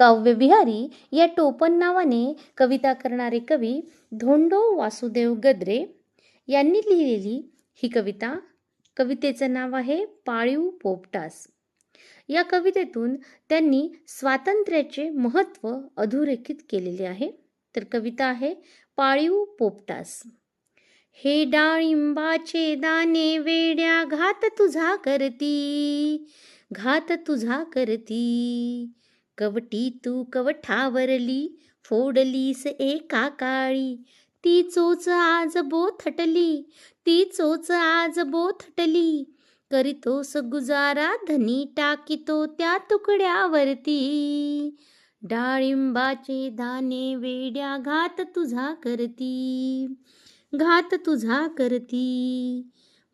काव्यविहारी या टोपण नावाने कविता करणारे कवी धोंडो वासुदेव गद्रे यांनी लिहिलेली ही कविता. कवितेचं नाव आहे पाळीव पोपटास. या कवितेतून त्यांनी स्वातंत्र्याचे महत्त्व अधोरेखित केलेले आहे. तर कविता आहे पाळीव पोपटास. हे डाळिंबाचे दाणे वेड्या घात तुझा करती घात तुझा करती. कवटी तू कवठावरली फोडलीस एका काळी ती चोच आज बोथटली ती चोच आज बोथटली. करीतोस गुजारा धनी टाकितो त्या तुकड्यावरती. डाळिंबाचे दाणे वेड्या घात तुझा करती घात तुझा करती.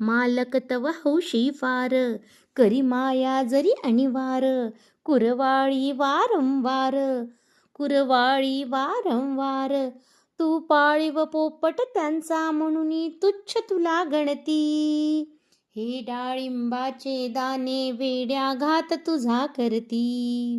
मालक तव हौशी फार करी माया जरी अनिवार कुरवाळी वारंवार कुरवाळी वारंवार तू पाळीव पोपट त्यांचा म्हणून तुच्छ तुला गणती. हे डाळिंबाचे दाणे वेड्या घात तुझा करती.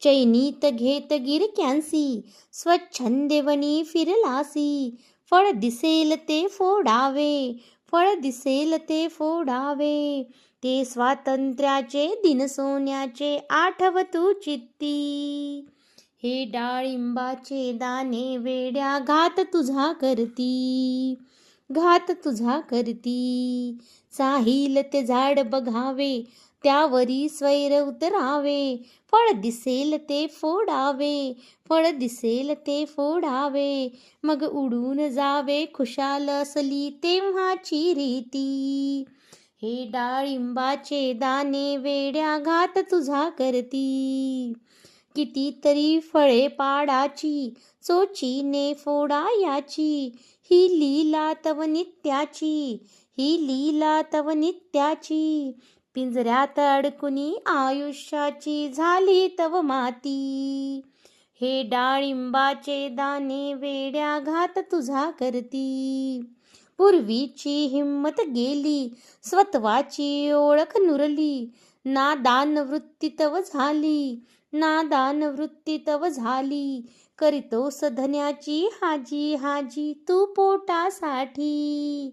चैनीत घेत गिरक्यांसी स्वच्छंदेवनी फिरलासी फळ दिसेल ते फोडावे फळ दिसेल ते फोडावे. ते स्वातंत्र्याचे दिन सोन्याचे आठव तू चित्ती. हे डाळिंबाचे दाणे वेड्या घात तुझा करती. घात तुझा करती. साहिल ते झाड बघावे. त्यावरी स्वैर उतरावे फळ दिसेल ते फोडावे फळ दिसेल ते फोडावे. मग उडून जावे खुशाल असली तेव्हाची रीती. हे डाळिंबाचे दाणे वेड्या घात तुझा करती. कितीतरी फळे पाडाची चोचीने फोडायाची. ही लीला तव नित्याची ही लीला तव नित्याची. पिंजऱ्यात अडकुनी आयुष्याची झाली तव माती. हे डाळिंबाचे दाणे वेड्या घात तुझा करती. पूर्वीची हिंमत गेली स्वत्वाची ओळख नुरली. ना वृत्ती तव झाली ना वृत्ती तव झाली. करितो सधन्याची हाजी हाजी तू पोटासाठी.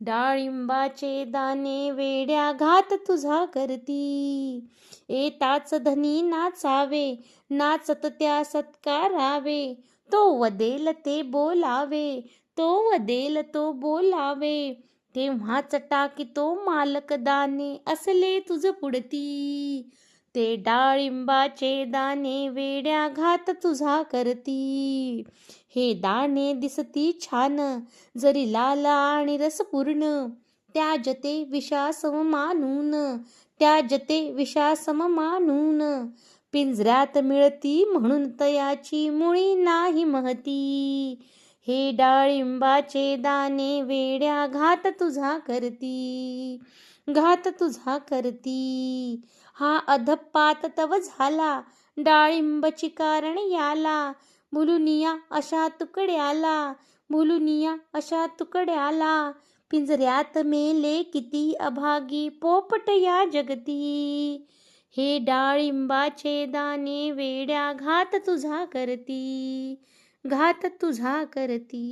डाळिंबाचे दाणे वेड्या घात तुझा करती. येताच धनी नाचावे नाचत त्या सत्कारावे. तो वदेल ते बोलावे तो वदेल तो बोलावे. तेव्हाच टाकी तो मालक दाणे असले तुझ पुडती ते डाळिंबाचे दाणे वेड्या घात तुझा करती. हे दाणे दिसती छान जरी लाल आणि रसपूर्ण त्या जते विषासम मानून त्या जते विषासम मानून पिंजऱ्यात मिळती म्हणून तयाची मुळी नाही महती. हे डाळिंबाचे दाणे वेड्या घात तुझा करती घात तुझा करती. हा अधपात तव झाला डाळिंबची कारण याला. मुलुनिया अशा तुकड्याला मुलुनिया अशा तुकड्याला. पिंजऱ्यात मेले किती अभागी पोपट या जगती. हे डाळिंबाचे दाणे वेड्या घात तुझा करती घात तुझा करती.